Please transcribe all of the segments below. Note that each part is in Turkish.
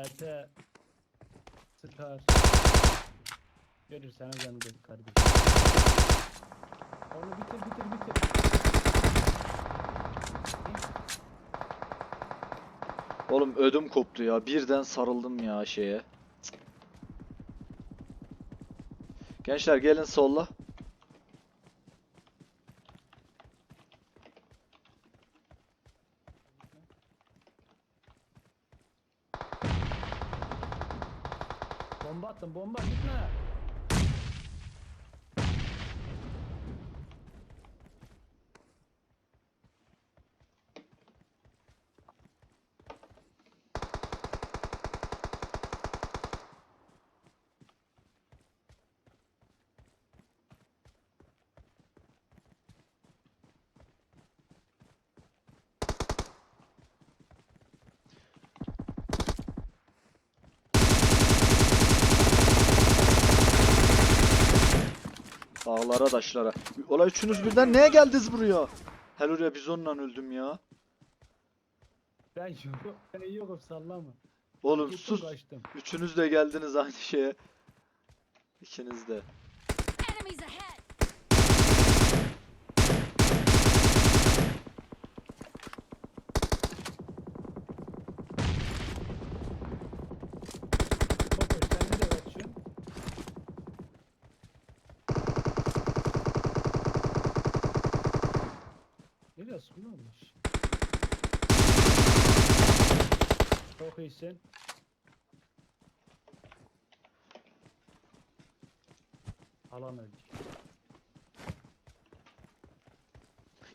BT Star Görürseniz ben de kardeşim. Onu bitir bitir bitir. Oğlum ödüm koptu ya. Birden sarıldım ya şeye. Gençler gelin solla. Bomba attım bomba gitme. Dağlara taşlara. Ola üçünüz birden neye geldiniz buraya? Hel oraya biz onunla öldüm ya. Ben yok. Ben yokum sallama. Oğlum Gittim, sus. Kaçtım. Üçünüz de geldiniz aynı şeye. İkiniz de. Çok iyisin. Alan öldü.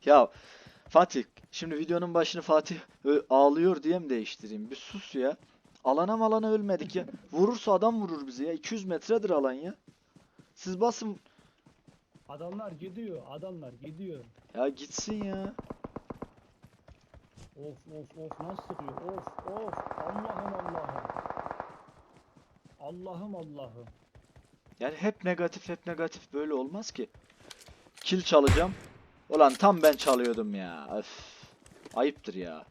Ya Fatih şimdi videonun başını Fatih ağlıyor diye mi değiştireyim? Bir sus ya. Alana malana ölmedik ya. Vurursa adam vurur bizi ya. 200 metredir alan ya. Siz basın. Adamlar gidiyor, adamlar gidiyor. Ya gitsin ya. Of of of nasıl sıkıyor? Of of Allah'ım Allah'ım. Allah'ım Allah'ım. Yani hep negatif hep negatif böyle olmaz ki. Kill çalacağım. Ulan tam ben çalıyordum ya. Öf. Ayıptır ya.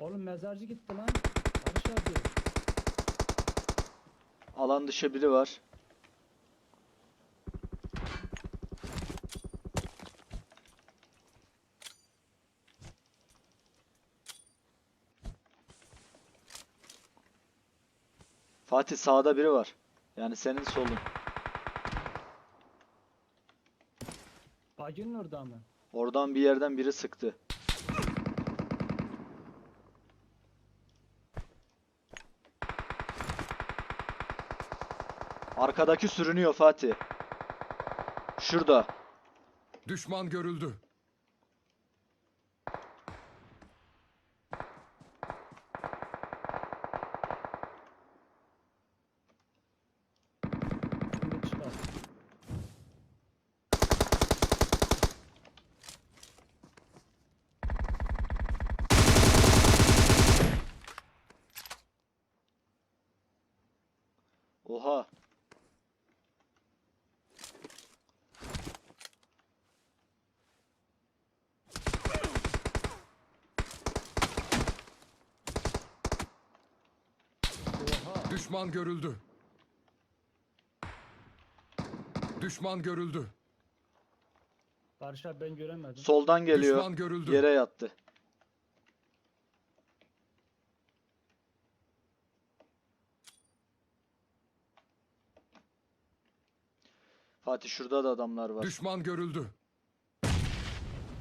Oğlum mezarcı gitti lan. Barış abi. Alan dışı biri var. Fatih sağda biri var. Yani senin solun. Bacının orada mı? Oradan bir yerden biri sıktı. Arkadaki sürünüyor Fatih. Şurada. Düşman görüldü. Oha. Oha. Düşman görüldü. Düşman görüldü. Barış abi ben göremedim. Soldan geliyor. Düşman görüldü. Yere yattı. Fatih şurada da adamlar var. Düşman görüldü.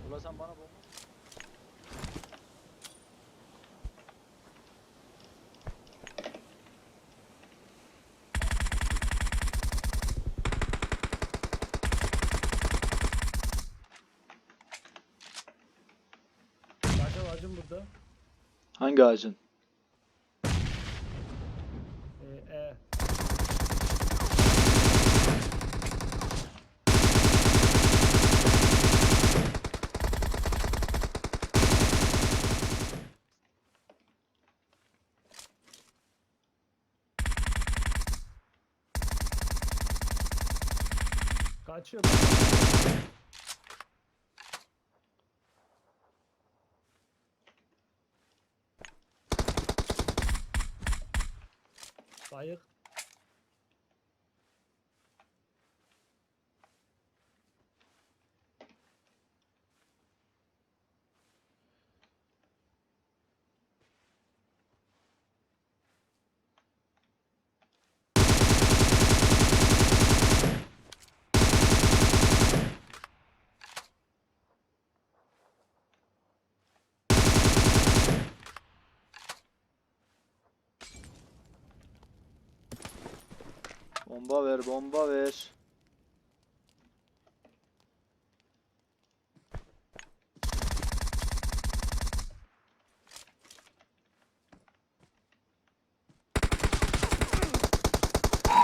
Ula sen bana bomba. Ağacın burada. Hangi ağacın? Ee, e. Kaçıyor. I. Bomba ver, bomba ver.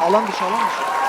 Alan dışı, alan dışı.